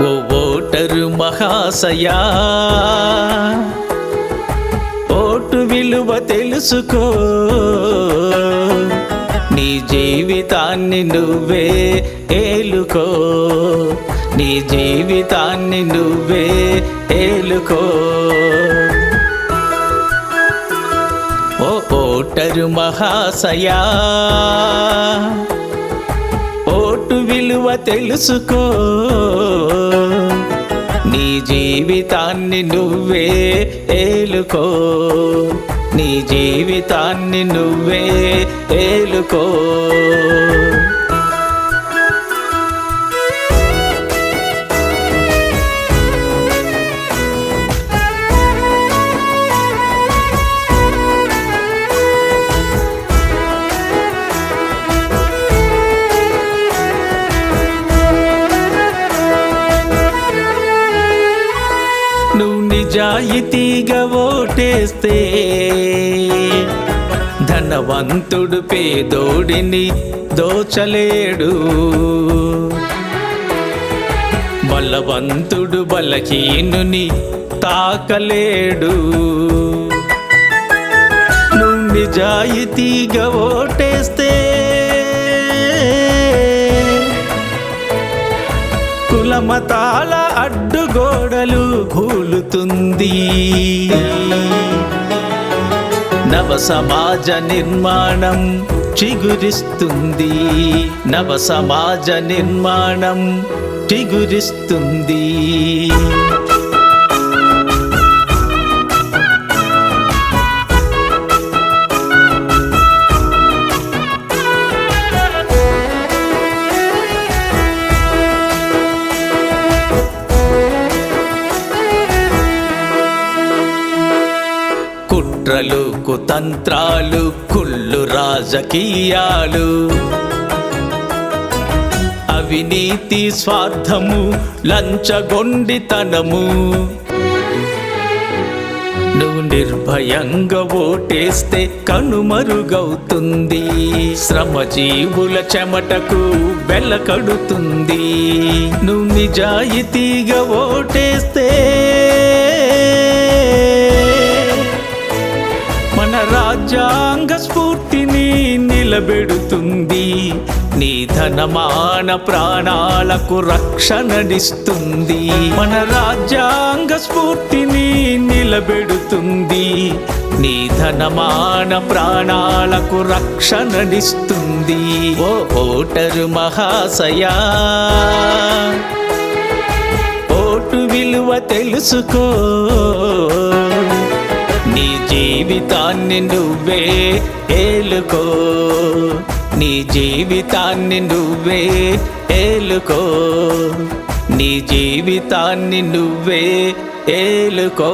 ఓ voter మహాశయా. Vote విలువ తెలుసుకో. నీ జీవితాన్ని నువ్వే ఏలుకో. నీ జీవితాన్ని నువ్వే ఏలుకో. ఓ ఓటరు మహాశయా. ఓటు విలువ తెలుసుకో. జీవితాన్ని నువ్వే ఏలుకో. నీ జీవితాన్ని నువ్వే ఏలుకో. నిజాయితీగా ఓటేస్తే ధనవంతుడు పేదోడిని దోచలేడు. బలవంతుడు బలహీనుని తాకలేడు. నువ్వు నిజాయితీగా ఓటేస్తే కులమతాల అడ్డుగోడలు కూలుతుంది నవ సమాజ నిర్మాణం చిగురిస్తుంది. నవ సమాజ నిర్మాణం చిగురిస్తుంది. కుట్రలు కుతంత్రాలు కుళ్ళు రాజకీయాలు. అవినీతి స్వార్థము లంచగొండితనము. నువ్వు నిర్భయంగా ఓటేస్తే కనుమరుగవుతుంది శ్రమజీవుల చెమటకు వెలకడుతుంది. నువ్వు నిజాయితీగా ఓటేస్తే రాజ్యాంగ స్ఫూర్తిని నిలబెడుతుంది. నీ ధనమాన ప్రాణాలకు రక్షణనిస్తుంది. మన రాజ్యాంగ స్ఫూర్తిని నిలబెడుతుంది. నీ ధనమాన ప్రాణాలకు రక్షణనిస్తుంది. ఓ ఓటరు మహాశయా ఓటు విలువ తెలుసుకో. నీ జీవితాన్ని నువ్వే ఏలుకో. నీ జీవితాన్ని నువ్వే ఏలుకో. నీ జీవితాన్ని నువ్వే ఏలుకో.